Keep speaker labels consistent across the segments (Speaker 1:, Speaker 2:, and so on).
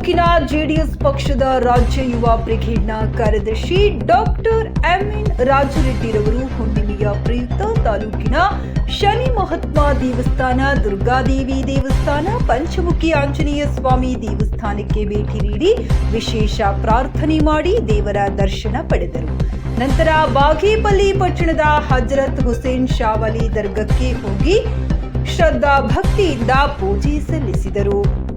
Speaker 1: ತಾಲೂಕಿನ ಜೆಡಿಎಸ್ ಪಕ್ಷದ ರಾಜ್ಯ ಯುವ ಬ್ರಿಗೇಡ್ನ ಕಾರ್ಯದರ್ಶಿ ಡಾಕ್ಟರ್ ಎಂಎನ್ ರಾಜರೆಡ್ಡಿರವರು ಹುಣ್ಣಿಮೆಯ ಪ್ರಯುಕ್ತ ತಾಲೂಕಿನ ಶನಿ ಮಹಾತ್ಮ ದೇವಸ್ಥಾನ, ದುರ್ಗಾದೇವಿ ದೇವಸ್ಥಾನ, ಪಂಚಮುಖಿ ಆಂಜನೇಯ ಸ್ವಾಮಿ ದೇವಸ್ಥಾನಕ್ಕೆ ಭೇಟಿ ನೀಡಿ ವಿಶೇಷ ಪ್ರಾರ್ಥನೆ ಮಾಡಿ ದೇವರ ದರ್ಶನ ಪಡೆದರು. ನಂತರ ಬಾಗೇಪಲ್ಲಿ ಪಟ್ಟಣದ ಹಜರತ್ ಹುಸೇನ್ ಶಾವಲಿ ದರ್ಗಕ್ಕೆ ಹೋಗಿ ಶ್ರದ್ಧಾ ಭಕ್ತಿಯಿಂದ ಪೂಜೆ ಸಲ್ಲಿಸಿದರು.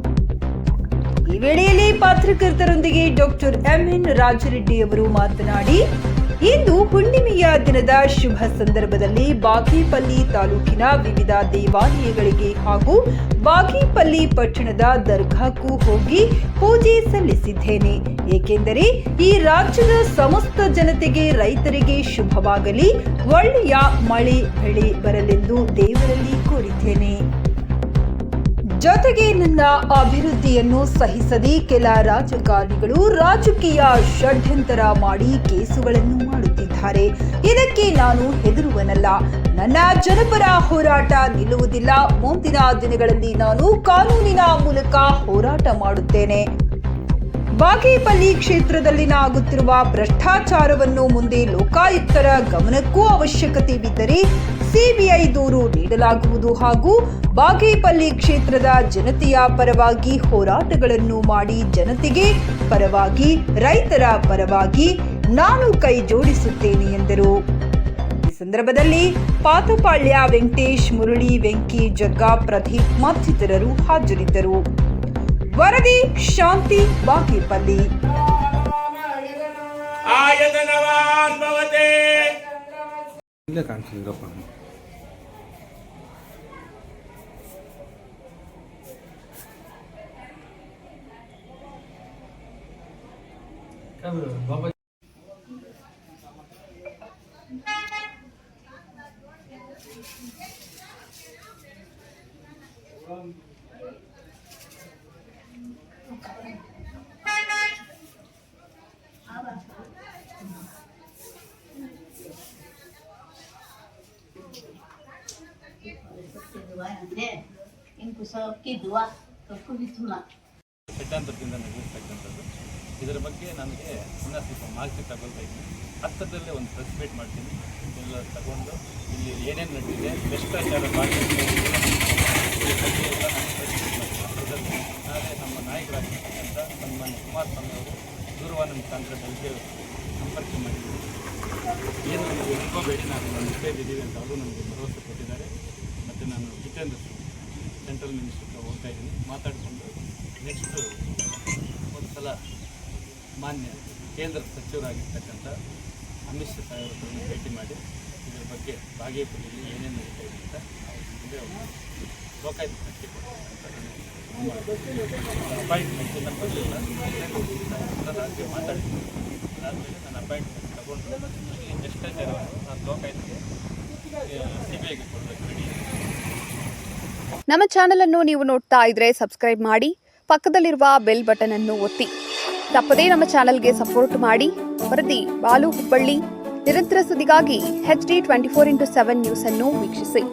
Speaker 1: ಈ ವೇಳೆಯಲ್ಲಿ ಪತ್ರಕರ್ತರೊಂದಿಗೆ ಡಾಕ್ಟರ್ ಎಂಎನ್ ರಾಜರೆಡ್ಡಿ ಅವರು ಮಾತನಾಡಿ, ಇಂದು ಹುಣ್ಣಿಮೆಯ ದಿನದ ಶುಭ ಸಂದರ್ಭದಲ್ಲಿ ಬಾಗೇಪಲ್ಲಿ ತಾಲೂಕಿನ ವಿವಿಧ ದೇವಾಲಯಗಳಿಗೆ ಹಾಗೂ ಬಾಗೇಪಲ್ಲಿ ಪಟ್ಟಣದ ದರ್ಗಾಕ್ಕೂ ಹೋಗಿ ಪೂಜೆ ಸಲ್ಲಿಸಿದ್ದೇನೆ. ಏಕೆಂದರೆ, ಈ ರಾಜ್ಯದ ಸಮಸ್ತ ಜನತೆಗೆ ರೈತರಿಗೆ ಶುಭವಾಗಲಿ, ಒಳ್ಳೆಯ ಮಳೆ ಬೆಳೆ ಬರಲೆಂದು ದೇವರಲ್ಲಿ ಕೋರಿದ್ದೇನೆ. ಜೊತೆಗೆ ನನ್ನ ಅಭಿವೃದ್ಧಿಯನ್ನು ಸಹಿಸದೆ ಕೆಲ ರಾಜಕಾರಣಿಗಳು ರಾಜಕೀಯ ಷಡ್ಯಂತರ ಮಾಡಿ ಕೇಸುಗಳನ್ನು ಮಾಡುತ್ತಿದ್ದಾರೆ. ಇದಕ್ಕೆ ನಾನು ಹೆದರುವನಲ್ಲ. ನನ್ನ ಜನಪರ ಹೋರಾಟ ನಿಲ್ಲುವುದಿಲ್ಲ. ಮುಂದಿನ ದಿನಗಳಲ್ಲಿ ನಾನು ಕಾನೂನಿನ ಮೂಲಕ ಹೋರಾಟ ಮಾಡುತ್ತೇನೆ. ಬಾಗೇಪಲ್ಲಿ ಕ್ಷೇತ್ರದಲ್ಲಿನ ಆಗುತ್ತಿರುವ ಭ್ರಷ್ಟಾಚಾರವನ್ನು ಮುಂದೆ ಲೋಕಾಯುಕ್ತರ ಗಮನಕ್ಕೂ ಅವಶ್ಯಕತೆ ಬಿದ್ದರೆ ಸಿಬಿಐ ದೂರು ನೀಡಲಾಗುವುದು ಹಾಗೂ ಬಾಗೇಪಲ್ಲಿ ಕ್ಷೇತ್ರದ ಜನತೆಯ ಪರವಾಗಿ ಹೋರಾಟಗಳನ್ನು ಮಾಡಿ ಜನತೆಗೆ ಪರವಾಗಿ, ರೈತರ ಪರವಾಗಿ ನಾನು ಕೈ ಜೋಡಿಸುತ್ತೇನೆ ಎಂದರು. ಈ ಸಂದರ್ಭದಲ್ಲಿ ಪಾತಪಾಳ್ಯ ವೆಂಕಟೇಶ್, ಮುರಳಿ ವೆಂಕಿ ಜಗ್ಗಾ, ಪ್ರದೀಪ್ ಮತ್ತಿತರರು ಹಾಜರಿದ್ದರು. ವರದಿ ಶಾಂತಿ ಬಾಗೇಪಲ್ಲಿ
Speaker 2: ಇಲ್ಲ
Speaker 3: ಕಾಣಿಸಿದ್ರಪ್ಪ ಬಾಬಾ Um, ಇನ್ನು ಸೊಕ್ಕಿ ದುವಾ ಸೊಕ್ಕು ವಿಸುಮ
Speaker 4: ಸಿದ್ಧಾಂತದಿಂದ ನಡೆದಿರ್ತಕ್ಕಂಥದ್ದು ಇದರ ಬಗ್ಗೆ ನನಗೆ ಇನ್ನ ಸ್ವಲ್ಪ ಮಾಹಿತಿ ತಗೊಳ್ತಾ ಇದ್ದೀನಿ. ಹತ್ತರದಲ್ಲೇ ಒಂದು ಪ್ರೆಸಿಪೇಟ್ ಮಾಡ್ತೀನಿ. ಎಲ್ಲ ತಗೊಂಡು ಇಲ್ಲಿ ಏನೇನು ನಡೆದಿದೆ, ಭ್ರಷ್ಟಾಚಾರ ಬಗ್ಗೆ ನನಗೆ ಸಂಪರ್ಕ ಮಾಡಿದ್ದೀವಿ ಏನು ನನಗೆ ಅನ್ಕೋಬೇಡಿ ನಾನು ಒಂದು ಇದ್ದೀವಿ ಅಂತ ಅವರು ನನಗೆ ಭರವಸೆ ಕೊಟ್ಟಿದ್ದಾರೆ. ಮತ್ತು ನಾನು ಜಿತೇಂದ್ರ ಸಿಂಗ್ ಸೆಂಟ್ರಲ್ ಮಿನಿಸ್ಟರ್ಗೆ ಹೋಗ್ತಾ ಇದ್ದೀನಿ. ಮಾತಾಡಿಕೊಂಡು ನೆಕ್ಸ್ಟು ಒಂದು ಸಲ ಮಾನ್ಯ ಕೇಂದ್ರ ಸಚಿವರಾಗಿರ್ತಕ್ಕಂಥ ಅಮಿತ್ ಶಾ ಸಾಹೇಬ್ರನ್ನು ಭೇಟಿ ಮಾಡಿ, ಇದರ ಬಗ್ಗೆ ಬಾಗೇಪಲ್ಲಿಯಲ್ಲಿ ಏನೇನು ನಡೀತಾ ಇದೆ ಅಂತ ಅವ್ರ ಮುಂದೆ ಅವರು ಲೋಕಾಯುಕ್ತ ತನಿಖೆ
Speaker 5: ನಮ್ಮ ಚಾನೆಲ್ ಅನ್ನು ನೀವು ನೋಡ್ತಾ ಇದ್ರೆ ಸಬ್ಸ್ಕ್ರೈಬ್ ಮಾಡಿ, ಪಕ್ಕದಲ್ಲಿರುವ ಬೆಲ್ ಬಟನ್ ಅನ್ನು ಒತ್ತಿ. ತಪ್ಪದೇ ನಮ್ಮ ಚಾನೆಲ್ಗೆ ಸಪೋರ್ಟ್ ಮಾಡಿ. ವರದಿ ಬಾಲು ಹುಬ್ಬಳ್ಳಿ. ನಿರಂತರ ಸುದ್ದಿಗಾಗಿ H D twenty four into seven news ಅನ್ನು ವೀಕ್ಷಿಸಿ.